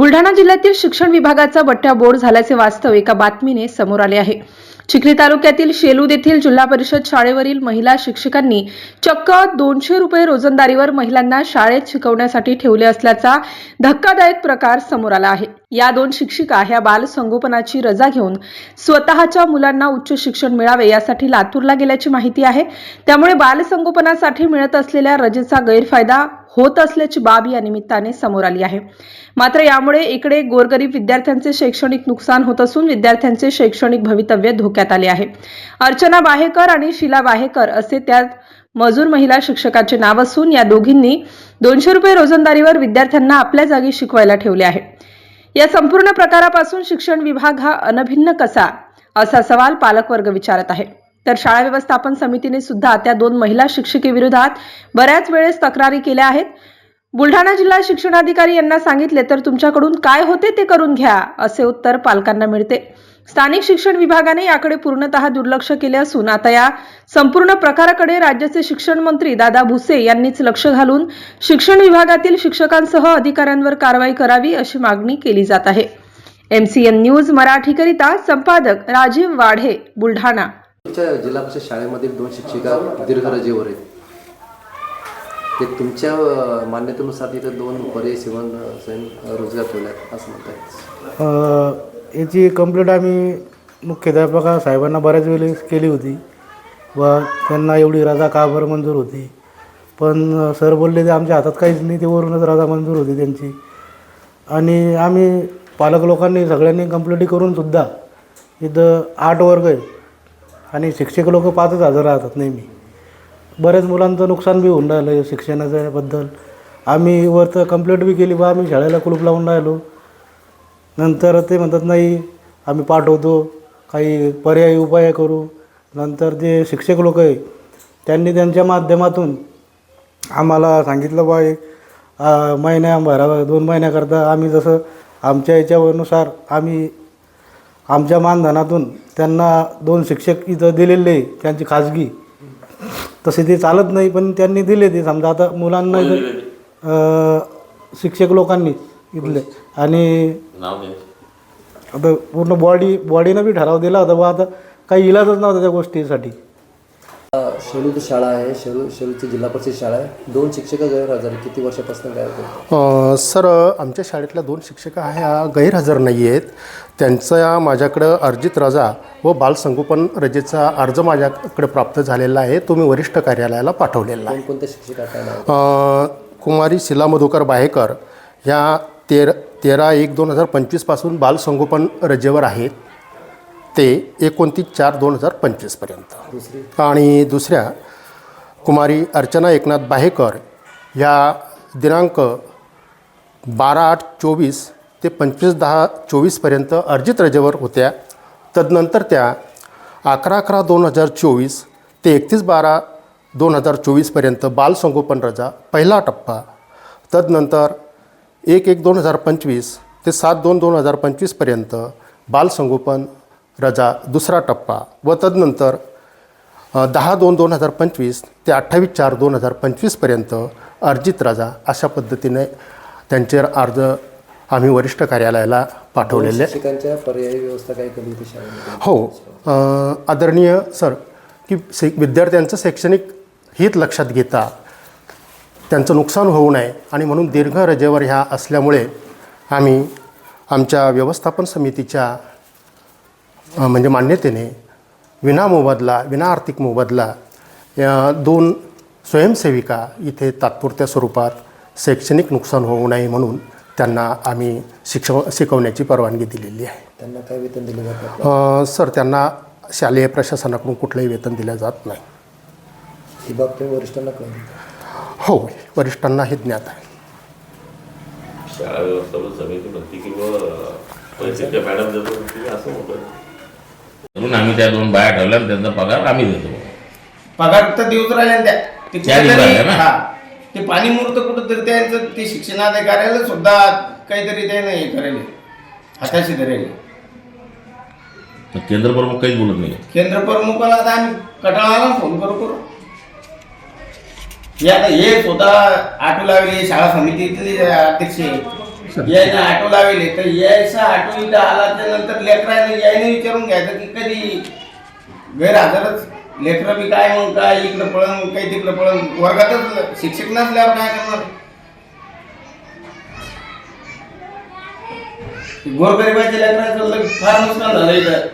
बुलढाणा जिल्ह्यातील शिक्षण विभागाचा बट्ट्या बोर्ड झाल्याचे वास्तव एका बातमीने समोर आले आहे. चिखली तालुक्यातील शेलूद येथील जिल्हा परिषद शाळेवरील महिला शिक्षकांनी चक्क दोनशे रुपये रोजंदारीवर महिलांना शाळेत शिकवण्यासाठी ठेवले असल्याचा धक्कादायक प्रकार समोर आला आहे. या दोन शिक्षिका ह्या बालसंगोपनाची रजा घेऊन स्वतःच्या मुलांना उच्च शिक्षण मिळावे यासाठी लातूरला गेल्याची माहिती आहे. त्यामुळे बालसंगोपनासाठी मिळत असलेल्या रजेचा गैरफायदा होत असल्याची बाब या निमित्ताने समोर आली आहे. मात्र यामुळे इकडे गोरगरीब विद्यार्थ्यांचे शैक्षणिक नुकसान होत असून विद्यार्थ्यांचे शैक्षणिक भवितव्य धोक्यात आले आहे. अर्चना बाहेकर आणि शिला बाहेकर असे त्यात मजूर महिला शिक्षकाचे नाव असून या दोघींनी दोनशे रुपये रोजंदारीवर विद्यार्थ्यांना आपल्या जागी शिकवायला ठेवले आहे. या संपूर्ण प्रकारापासून शिक्षण विभाग हा अनभिन्न कसा असा सवाल पालकवर्ग विचारत आहे. तर शाळा व्यवस्थापन समितीने सुद्धा त्या दोन महिला शिक्षिकेविरोधात बऱ्याच वेळेस तक्रारी केल्या आहेत. बुलढाणा जिल्हा शिक्षणाधिकारी यांना सांगितले तर तुमच्याकडून काय होते ते करून घ्या असे उत्तर पालकांना मिळते. स्थानिक शिक्षण विभागाने याकडे पूर्णतः दुर्लक्ष केले असून आता या संपूर्ण प्रकाराकडे राज्याचे शिक्षण मंत्री दादा भुसे यांनीच लक्ष घालून शिक्षण विभागातील शिक्षकांसह अधिकाऱ्यांवर कारवाई करावी अशी मागणी केली जात आहे. एमसीएन न्यूज मराठीकरिता संपादक राजीव वाढे बुलढाणा. तुमच्या जिल्हा परिषद शाळेमधील दोन शिक्षिका दीर्घ रजेवर आहेत ते तुमच्या मान्यतेनुसार तिथे दोन पर्यायी सेवन स्वयं रोजगार ठेवल्यात असं म्हणतात याची कंप्लेंट आम्ही मुख्याध्यापका साहेबांना बऱ्याच वेळेस केली होती. व त्यांना एवढी रजा का बरं मंजूर होती? पण सर बोलले ते आमच्या हातात काहीच नाही ते वरूनच रजा मंजूर होती त्यांची. आणि आम्ही पालक लोकांनी सगळ्यांनी कंप्लेंटी करून सुद्धा इथं आठ वर्ग आहे. आणि शिक्षक लोक पाचच हजार राहतात नेहमी. बऱ्याच मुलांचं नुकसान बी होऊन राहिलं शिक्षणाच्याबद्दल. आम्ही वरतं कंप्लेंट बी केली बा आम्ही शाळेला कुलूप लावून राहिलो. नंतर ते म्हणतात नाही आम्ही पाठवतो काही पर्यायी उपाय करू. नंतर जे शिक्षक लोक आहे त्यांनी त्यांच्या माध्यमातून आम्हाला सांगितलं बा एक महिन्या भरा दोन महिन्याकरता आम्ही जसं आमच्या याच्यानुसार आम्ही आमच्या मानधनातून त्यांना दोन शिक्षक इथं दिलेले त्यांची खाजगी. तसे ते चालत नाही पण त्यांनी दिले ते. समजा आता मुलांना इथं शिक्षक लोकांनी इथले. आणि आता पूर्ण बॉडी बॉडीनं बी ठराव दिला होता बा आता काही इलाजच नव्हता त्या गोष्टीसाठी. शेलूद शाळा आहे. शेलू शेलूची जिल्हा परिषद शाळा आहे. दोन शिक्षक गैरहजर. किती वर्षापासून अ, सर आमच्या शाळेतल्या दोन शिक्षिका ह्या गैरहजर नाही आहेत. त्यांचा माझ्याकडं अर्जित रजा व बालसंगोपन रजेचा अर्ज माझ्याकडे प्राप्त झालेला आहे. तो मी वरिष्ठ कार्यालयाला पाठवलेला आहे. कोणकोणत्या शिक्षिका कुमारी शिला मधुकर बाहेकर ह्या तेर तेरा एक दोन हजार पंचवीसपासून बालसंगोपन रजेवर आहेत. ते एकोणतीस चार दोन हजार पंचवीसपर्यंत आणि दुसऱ्या कुमारी अर्चना एकनाथ बाहेकर ह्या दिनांक बारा आठ चोवीस ते पंचवीस दहा चोवीसपर्यंत अर्जित रजेवर होत्या. तदनंतर त्या अकरा अकरा दोन हजार चोवीस ते एकतीस बारा दोन हजार चोवीसपर्यंत बालसंगोपन रजा पहिला टप्पा. तदनंतर एक एक दोन हजार पंचवीस ते सात दोन दोन हजार पंचवीसपर्यंत बालसंगोपन रजा दुसरा टप्पा व तदनंतर दहा दोन दोन हजार पंचवीस ते अठ्ठावीस चार दोन हजार पंचवीसपर्यंत अर्जित रजा अशा पद्धतीने त्यांचे अर्ज आम्ही वरिष्ठ कार्यालयाला पाठवलेले. पर्यायी व्यवस्था शाळेमध्ये? हो आदरणीय सर की विद्यार्थ्यांचं शैक्षणिक हित लक्षात घेता त्यांचं नुकसान होऊ नये आणि म्हणून दीर्घ रजेवर ह्या असल्यामुळे आम्ही आमच्या व्यवस्थापन समितीच्या म्हणजे मान्यतेने विना मोबदला विना आर्थिक मोबदला या दोन स्वयंसेविका इथे तात्पुरत्या स्वरूपात शैक्षणिक नुकसान होऊ नये म्हणून त्यांना आम्ही शिक्षव शिकवण्याची परवानगी दिलेली आहे. त्यांना काय वेतन दिले जातं अ, सर त्यांना शालेय प्रशासनाकडून कुठलंही वेतन दिलं जात नाही. ही बाब तुम्ही वरिष्ठांना कळली हो वरिष्ठांना हे ज्ञात आहे. शाळा व्यवस्थापन समिती म्हणते किंवा मॅडम असं होतं म्हणून आम्ही त्या दोन बाया ठेवल्या आणि त्यांचा पगार आम्ही देतो पगार तर देऊच राहिले ना त्या ते त्या देऊच कुठेतरी- राहिल्या ना? हा. ते पाणी मुहूर्त कुठंतरी त्यांचं ते शिक्षणाधिकाऱ्याला सुद्धा काहीतरी ते नाही करायला हाताशी धरायला तर केंद्र प्रमुख काहीच बोलत नाही केंद्र प्रमुखाला आता आम्ही कटाळाला फोन करू करू हे आता हे स्वतः आठवू लागले शाळा समितीतले अध्यक्ष आहे. यायला ऑटो लावले तर यायचा ऑटो इथं आला त्यानंतर लेकराने यायने विचारून घ्यायचं की कधी गैरहजरच लेकरं बी काय मग काय इकडं पळण काही तिकडं पळण वर्गातच शिक्षक नसल्यावर काय करणार? गोरगरिबाच्या लेकरांचं फार नुकसान झालं इथं.